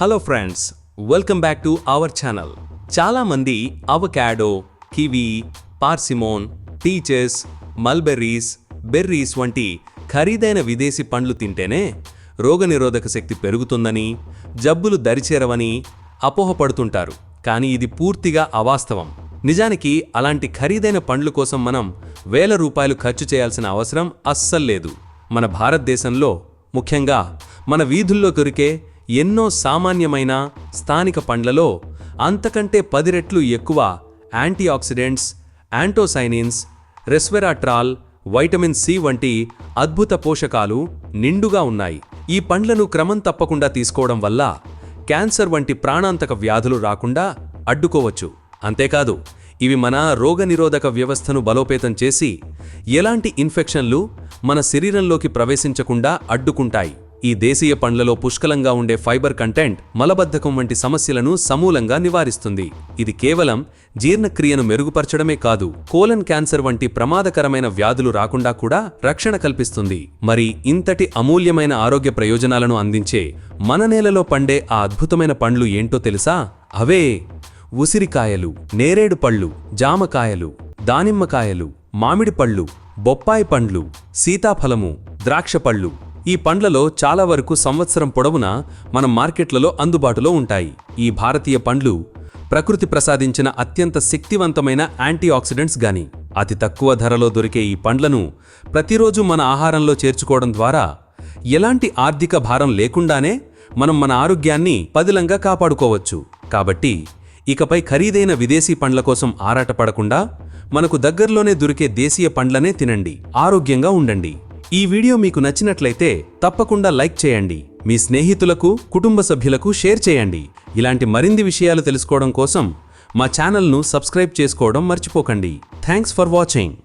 Hello friends welcome back to our channel చాలామంది avocado kiwi persimmon peaches mulberries berries వంటి ఖరీదైన విదేశీ పండ్లు తింటేనే రోగనిరోధక శక్తి పెరుగుతుందని జబ్బులు దరిచేరవని అపోహపడుతుంటారు. కానీ ఇది పూర్తిగా అవాస్తవం. నిజానికి అలాంటి ఖరీదైన పండ్లు కోసం మనం వేల రూపాయలు ఖర్చు చేయాల్సిన అవసరం అస్సలు లేదు. మన భారతదేశంలో ముఖ్యంగా మన వీధుల్లో దొరికే ఎన్నో సామాన్యమైన స్థానిక పండ్లలో అంతకంటే పది రెట్లు ఎక్కువ antioxidants anthocyanins resveratrol vitamin C వంటి అద్భుత పోషకాలు నిండుగా ఉన్నాయి. ఈ పండ్లను క్రమం తప్పకుండా తీసుకోవడం వల్ల క్యాన్సర్ వంటి ప్రాణాంతక వ్యాధులు రాకుండా అడ్డుకోవచ్చు. అంతేకాదు ఇవి మన రోగనిరోధక వ్యవస్థను బలోపేతం చేసి ఎలాంటి ఇన్ఫెక్షన్లు మన శరీరంలోకి ప్రవేశించకుండా అడ్డుకుంటాయి. ఈ దేశీయ పండ్లలో పుష్కలంగా ఉండే ఫైబర్ కంటెంట్ మలబద్ధకం వంటి సమస్యలను సమూలంగా నివారిస్తుంది. ఇది కేవలం జీర్ణక్రియను మెరుగుపరచడమే కాదు కోలన్ క్యాన్సర్ వంటి ప్రమాదకరమైన వ్యాధులు రాకుండా కూడా రక్షణ కల్పిస్తుంది. మరి ఇంతటి అమూల్యమైన ఆరోగ్య ప్రయోజనాలను అందించే మన నేలలో పండే ఆ అద్భుతమైన పండ్లు ఏంటో తెలుసా? అవే ఉసిరికాయలు నేరేడు పళ్ళు జామకాయలు దానిమ్మకాయలు మామిడి పళ్ళు బొప్పాయి పండ్లు సీతాఫలము ద్రాక్ష పళ్ళు ఈ పండ్లలో చాలా వరకు సంవత్సరం పొడవునా మన మార్కెట్లలో అందుబాటులో ఉంటాయి. ఈ భారతీయ పండ్లు ప్రకృతి ప్రసాదించిన అత్యంత శక్తివంతమైన యాంటీఆక్సిడెంట్స్ గాని. అతి తక్కువ ధరలో దొరికే ఈ పండ్లను ప్రతిరోజు మన ఆహారంలో చేర్చుకోవడం ద్వారా ఎలాంటి ఆర్థిక భారం లేకుండానే మనం మన ఆరోగ్యాన్ని పదిలంగా కాపాడుకోవచ్చు. కాబట్టి ఇకపై ఖరీదైన విదేశీ పండ్ల కోసం ఆరాటపడకుండా మనకు దగ్గరలోనే దొరికే దేశీయ పండ్లనే తినండి. ఆరోగ్యంగా ఉండండి. ఈ వీడియో మీకు నచ్చినట్లయితే తప్పకుండా లైక్ చేయండి. మీ స్నేహితులకు కుటుంబ సభ్యులకు షేర్ చేయండి. ఇలాంటి మరిన్ని విషయాలు తెలుసుకోవడం కోసం మా ఛానల్ను సబ్స్క్రైబ్ చేసుకోవడం మర్చిపోకండి. Thanks for watching.